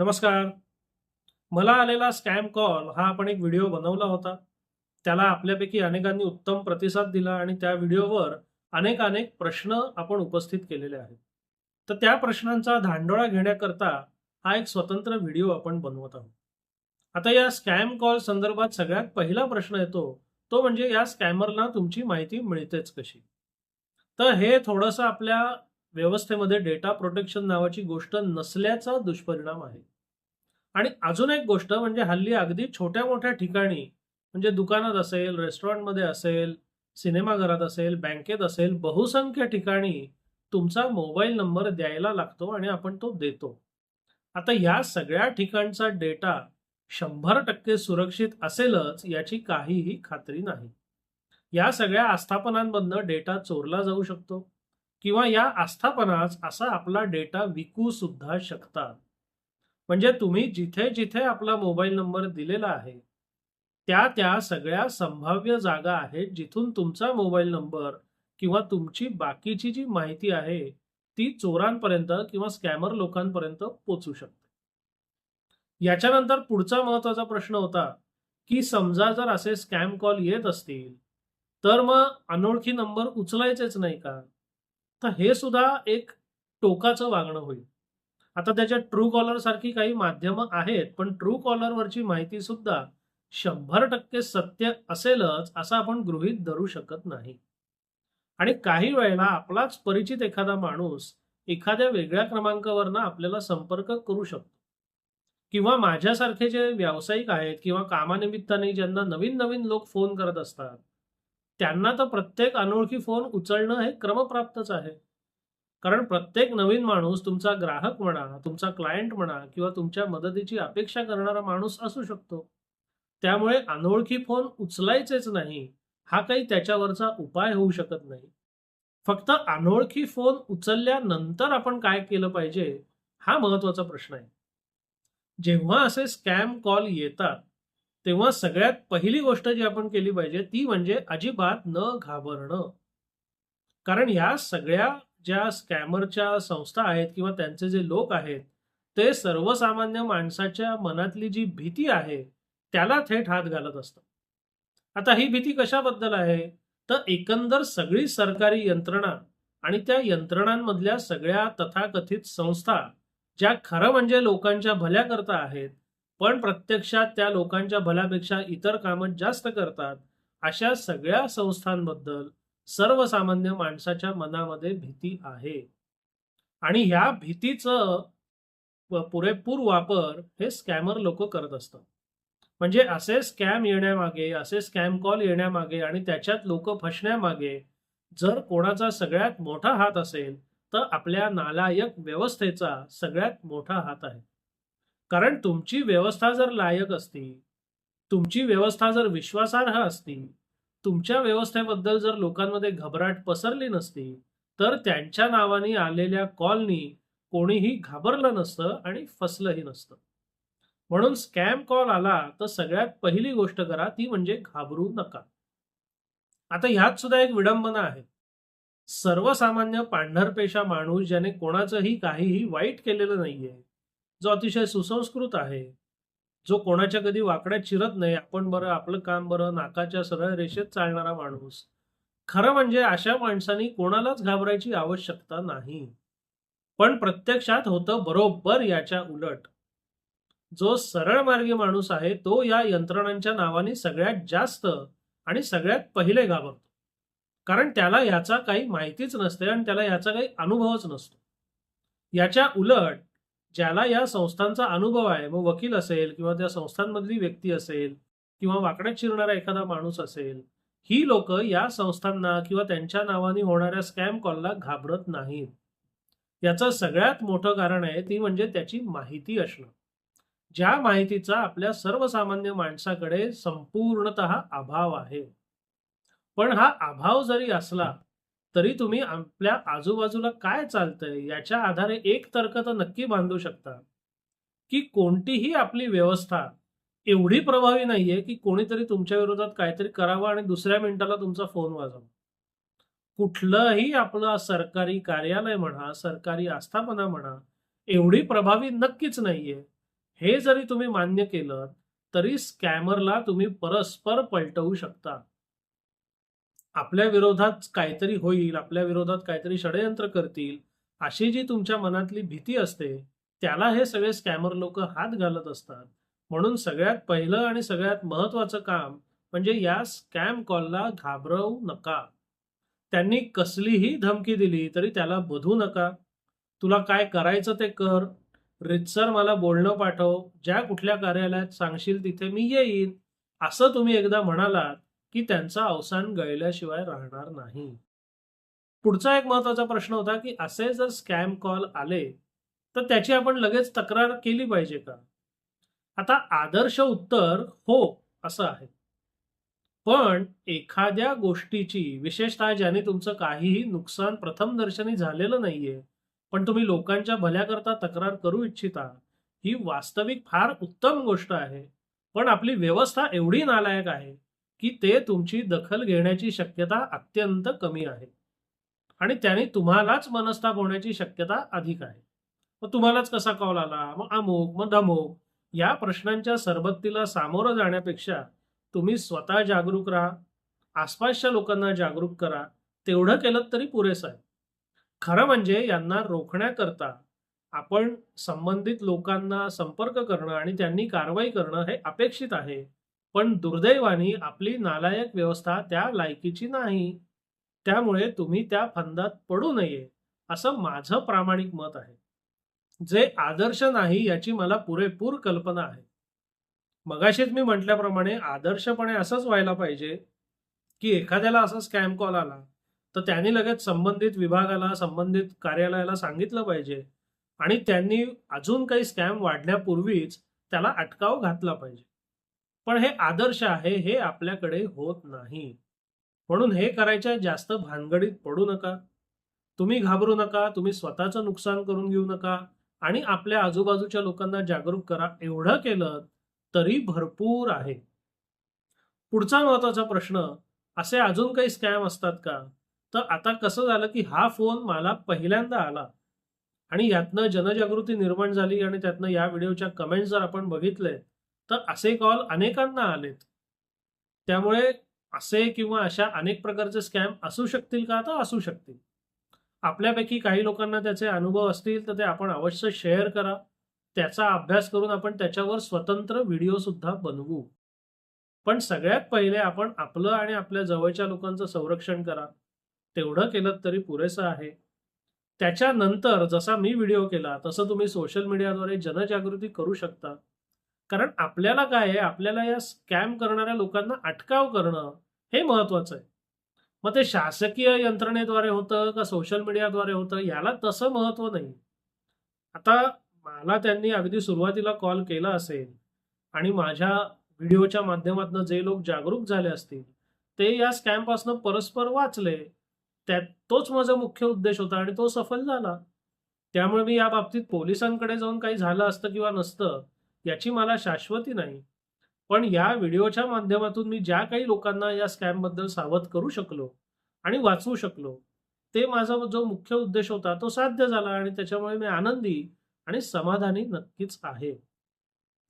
नमस्कार. मला आलेला स्कॅम कॉल हा आपण एक व्हिडिओ बनवला होता. त्याला आपल्यापैकी अनेकांनी उत्तम प्रतिसाद दिला आणि त्या व्हिडिओवर अनेक अनेक प्रश्न आपण उपस्थित केलेले आहेत. तर त्या प्रश्नांचा धांडोळा घेण्याकरता हा एक स्वतंत्र व्हिडिओ आपण बनवत आहोत. आता या स्कॅम कॉल संदर्भात सगळ्यात पहिला प्रश्न येतो तो म्हणजे या स्कॅमरला तुमची माहिती मिळतेच कशी? तर हे थोडंसं आपल्या व्यवस्थेमध्ये डेटा प्रोटेक्शन नावाची गोष्ट नसल्याचा दुष्परिणाम आहे. आणि अजून एक गोष्ट म्हणजे हल्ली अगदी छोट्या मोठ्या ठिकाणी म्हणजे दुकानात असेल रेस्टॉरंटमध्ये असेल सिनेमाघरात असेल बँकेत असेल बहुसंख्य ठिकाणी तुमचा मोबाईल नंबर द्यायला लागतो आणि आपण तो देतो. आता या सगळ्या ठिकाणचा डेटा शंभर टक्के सुरक्षित असेलच याची काहीही खात्री नाही. या सगळ्या आस्थापनांमधनं डेटा चोरला जाऊ शकतो किंवा या आस्थापनाच असा आपला डेटा विकू सुद्धा शकतात. म्हणजे तुम्ही जिथे जिथे आपला मोबाईल नंबर दिलेला आहे त्या त्या सगळ्या संभाव्य जागा आहेत जिथून तुमचा मोबाईल नंबर किंवा तुमची बाकीची जी माहिती आहे ती चोरांपर्यंत किंवा स्कॅमर लोकांपर्यंत पोचू शकते. याच्यानंतर पुढचा महत्त्वाचा प्रश्न होता की समजा जर असे स्कॅम कॉल येत असतील तर मग अनोळखी नंबर उचलायचेच नाही का? तर हे सुद्धा एक टोकाचं वागणं होईल. आता त्याच्यात ट्रू कॉलर सारखी काही माध्यमं आहेत पण ट्रू कॉलरवरची माहिती सुद्धा शंभर टक्के सत्य असेलच असं आपण गृहीत धरू शकत नाही. आणि काही वेळेला आपलाच परिचित एखादा माणूस एखाद्या वेगळ्या क्रमांकावरनं आपल्याला संपर्क करू शकतो. किंवा माझ्यासारखे जे व्यावसायिक आहेत किंवा कामानिमित्ताने ज्यांना नवीन नवीन लोक फोन करत असतात त्यांना तर प्रत्येक अनोळखी फोन उचलणं हे क्रमप्राप्तच आहे. कारण प्रत्येक नवीन माणूस तुमचा ग्राहक म्हणा तुमचा क्लायंट म्हणा किंवा तुमच्या मदतीची अपेक्षा करणारा माणूस असू शकतो. त्यामुळे अनोळखी फोन उचलायचेच नाही हा काही त्याच्यावरचा उपाय होऊ शकत नाही. फक्त अनोळखी फोन उचलल्यानंतर आपण काय केलं पाहिजे हा महत्त्वाचा प्रश्न आहे. जेव्हा असे स्कॅम कॉल येतात तेव्हा सगळ्यात पहिली गोष्ट जी आपण केली पाहिजे ती म्हणजे अजिबात न घाबरणं. कारण ह्या सगळ्या ज्या स्कॅमरच्या संस्था आहेत किंवा त्यांचे जे लोक आहेत ते सर्वसामान्य माणसाच्या मनातली जी भीती आहे त्याला थेट हात घालत असतात. आता ही भीती कशाबद्दल आहे? तर एकंदर सगळी सरकारी यंत्रणा आणि त्या यंत्रणांमधल्या सगळ्या तथाकथित संस्था ज्या खरं म्हणजे लोकांच्या भल्याकरता आहेत पण प्रत्यक्षात त्या लोकांच्या भल्यापेक्षा इतर कामं जास्त करतात अशा सगळ्या संस्थांबद्दल सर्वसामान्य माणसाच्या मनामध्ये भीती आहे. आणि ह्या भीतीचं पुरेपूर वापर हे स्कॅमर लोक करत असतात. म्हणजे असे स्कॅम येण्यामागे असे स्कॅम कॉल येण्यामागे आणि त्याच्यात लोक फसण्यामागे जर कोणाचा सगळ्यात मोठा हात असेल तर आपल्या नालायक व्यवस्थेचा सगळ्यात मोठा हात आहे. कारण तुमची व्यवस्था जर लायक असती तुमची व्यवस्था जर विश्वासार्ह असती तुमच्या व्यवस्थेबद्दल जर लोकांमध्ये घबराट पसरली नसती तर त्यांच्या नावाने आलेल्या कॉलनी कोणीही घाबरलं नसतं आणि फसलंही नसतं. म्हणून स्कॅम कॉल आला तर सगळ्यात पहिली गोष्ट करा ती म्हणजे घाबरू नका. आता ह्यात सुद्धा एक विडंबना आहे. सर्वसामान्य पांढरपेशा माणूस ज्याने कोणाचंही काहीही वाईट केलेलं नाहीये जो अतिशय सुसंस्कृत आहे जो कोणाच्या कधी वाकड्यात चिरत नाही आपण बरं आपलं काम बरं नाकाच्या सरळ रेषेत चालणारा माणूस. खरं म्हणजे अशा माणसांनी कोणालाच घाबरायची आवश्यकता नाही. पण प्रत्यक्षात होतं बरोबर याच्या उलट. जो सरळ मार्गी माणूस आहे तो या यंत्रणांच्या नावाने सगळ्यात जास्त आणि सगळ्यात पहिले घाबरतो. कारण त्याला याचा काही माहितीच नसते आणि त्याला याचा काही अनुभवच नसतो. याच्या उलट ज्याला या संस्थांचा अनुभव आहे मग वकील असेल किंवा त्या संस्थांमधली व्यक्ती असेल किंवा वाकड्यात शिरणारा एखादा माणूस असेल ही लोक या संस्थांना किंवा त्यांच्या नावाने होणाऱ्या स्कॅम कॉलला घाबरत नाहीत. याचं सगळ्यात मोठं कारण आहे ती म्हणजे त्याची माहिती असणं. ज्या माहितीचा आपल्या सर्वसामान्य माणसाकडे संपूर्णत अभाव आहे. पण हा अभाव जरी असला तरी तुम्ही आपल्या आजूबाजूला काय चालतंय याच्या आधारे एक तर्क तर नक्की बांधू शकता. की कोणतीही आपली व्यवस्था एवढी प्रभावी नाहीये की कोणीतरी तुमच्या विरोधात काहीतरी करावं आणि दुसऱ्या मिनिटाला तुमचा फोन वाजवा. कुठलंही आपलं सरकारी कार्यालय म्हणा सरकारी आस्थापना म्हणा एवढी प्रभावी नक्कीच नाहीये. हे जरी तुम्ही मान्य केलं तरी स्कॅमरला तुम्ही परस्पर पलटवू शकता. आपल्या विरोधात काहीतरी होईल आपल्या विरोधात काहीतरी षडयंत्र करतील अशी जी तुमच्या मनातली भीती असते त्याला हे सगळे स्कॅमर लोक हात घालत असतात. म्हणून सगळ्यात पहिलं आणि सगळ्यात महत्वाचं काम म्हणजे या स्कॅम कॉलला घाबरवू नका. त्यांनी कसलीही धमकी दिली तरी त्याला बधू नका. तुला काय करायचं ते कर. रितसर मला बोलणं पाठव. ज्या कुठल्या कार्यालयात सांगशील तिथे मी येईन. असं तुम्ही एकदा म्हणालात की त्यांचा अवसान गळल्याशिवाय राहणार नाही. पुढचा एक महत्त्वाचा प्रश्न होता की असे जर स्कॅम कॉल आले तर त्याची आपण लगेच तक्रार केली पाहिजे का? आता आदर्श उत्तर हो असं आहे. पण एखाद्या गोष्टीची विशेषतः ज्याने तुमचं काहीही नुकसान प्रथमदर्शनी झालेलं नाहीये पण तुम्ही लोकांच्या भल्याकरता तक्रार करू इच्छिता ही वास्तविक फार उत्तम गोष्ट आहे. पण आपली व्यवस्था एवढी नालायक आहे की ते तुमची दखल घेण्याची शक्यता अत्यंत कमी आहे. आणि त्याने तुम्हालाच मनस्ताप होण्याची शक्यता अधिक आहे. मग तुम्हालाच कसा कॉल आला? मग अमुक मग धमुक या प्रश्नांच्या सरबत्तीला सामोरं जाण्यापेक्षा तुम्ही स्वतः जागरूक राहा आसपासच्या लोकांना जागरूक करा तेवढं केलं तरी पुरेसं आहे. खरं म्हणजे यांना रोखण्याकरता आपण संबंधित लोकांना संपर्क करणं आणि त्यांनी कारवाई करणं हे अपेक्षित आहे. पण दुर्दैवाने आपली नालायक व्यवस्था त्या लायकीची नाही. त्यामुळे तुम्ही त्या फंदात पडू नये असं माझं प्रामाणिक मत आहे. जे आदर्श नाही याची मला पुरेपूर कल्पना आहे. मगाशीच मी म्हटल्याप्रमाणे आदर्शपणे असंच व्हायला पाहिजे की एखाद्याला असा स्कॅम कॉल आला तर त्यांनी लगेच संबंधित विभागाला संबंधित कार्यालयाला सांगितलं पाहिजे आणि त्यांनी अजून काही स्कॅम वाढण्यापूर्वीच त्याला अटकाव घातला पाहिजे. पण हे आदर्श आहे हे आपल्याकडे होत नाही. म्हणून हे करायच्या जास्त भानगडीत पडू नका. तुम्ही घाबरू नका तुम्ही स्वतःचं नुकसान करून घेऊ नका आणि आपल्या आजूबाजूच्या लोकांना जागरूक करा. एवढं केलं तरी भरपूर आहे. पुढचा महत्त्वाचा प्रश्न असे अजून काही स्कॅम असतात का? तर आता कसं झालं की हा फोन मला पहिल्यांदा आला आणि यातनं जनजागृती निर्माण झाली आणि त्यातनं या व्हिडिओच्या कमेंट जर आपण बघितले तर असे कॉल अनेकांना आलेत. त्यामुळे असे किंवा अशा अनेक प्रकारचे स्कॅम असू शकतील का? तर असू शकतील. आपल्यापैकी काही लोकांना त्याचे अनुभव असतील तर ते आपण अवश्य शेअर करा. त्याचा अभ्यास करून आपण त्याच्यावर स्वतंत्र व्हिडिओ सुद्धा बनवू. पण सगळ्यात पहिले आपण आपलं आणि आपल्या जवळच्या लोकांचं संरक्षण करा. तेवढं केलं तरी पुरेसं आहे. त्याच्यानंतर जसा मी व्हिडिओ केला तसं तुम्ही सोशल मीडियाद्वारे जनजागृती करू शकता. कारण आपल्याला काय आहे? आपल्याला या स्कॅम करणाऱ्या लोकांना अटकाव करणं हे महत्वाचं आहे. मग ते शासकीय यंत्रणेद्वारे होतं का सोशल मीडियाद्वारे होतं? याला तसं महत्त्व नाही. आता मला त्यांनी अगदी सुरुवातीला कॉल केला असेल आणि माझ्या व्हिडिओच्या माध्यमातून जे लोक जागरूक झाले असतील ते या स्कॅमपासून परस्पर वाचले. त्यात तोच माझा मुख्य उद्देश होता आणि तो सफल झाला. त्यामुळे मी या बाबतीत पोलिसांकडे जाऊन काही झालं असतं किंवा नसतं याची मला शाश्वती नाही. पण या व्हिडिओच्या माध्यमातून मी ज्या काही लोकांना या स्कॅमबद्दल सावध करू शकलो आणि वाचवू शकलो ते माझा जो मुख्य उद्देश होता तो साध्य झाला आणि त्याच्यामुळे मी आनंदी आणि समाधानी नक्कीच आहे.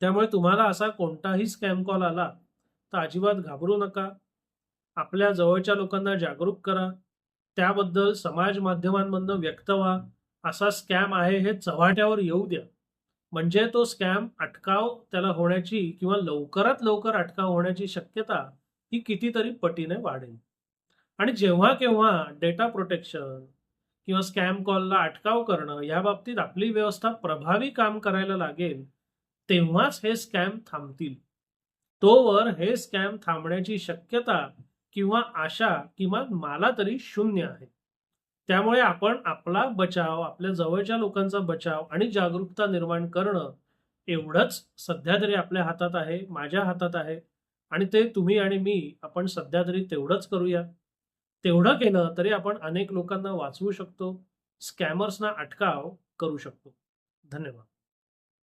त्यामुळे तुम्हाला असा कोणताही स्कॅम कॉल आला तर अजिबात घाबरू नका. आपल्या जवळच्या लोकांना जागरूक करा. त्याबद्दल समाज माध्यमांमधनं व्यक्त व्हा. असा स्कॅम आहे हे चव्हाट्यावर येऊ द्या. म्हणजे तो स्कॅम अटकाव त्याला होण्याची किंवा लवकरात लवकर अटकाव होण्याची शक्यता ही कितीतरी पटीने वाढेल. आणि जेव्हा केव्हा डेटा प्रोटेक्शन किंवा स्कॅम कॉलला अटकाव करणं या बाबतीत आपली व्यवस्था प्रभावी काम करायला लागेल तेव्हाच हे स्कॅम थांबतील. तोवर हे स्कॅम थांबण्याची शक्यता किंवा आशा किमान मला तरी शून्य आहे. त्यामुळे आपण आपला बचाव आपल्या जवळच्या लोकांचा बचाव आणि जागरूकता निर्माण करणं एवढंच सध्या तरी आपल्या हातात आहे माझ्या हातात आहे आणि ते तुम्ही आणि मी आपण सध्या तरी तेवढंच करूया. तेवढं केलं तरी आपण अनेक लोकांना वाचवू शकतो स्कॅमर्सना अटकाव करू शकतो. धन्यवाद.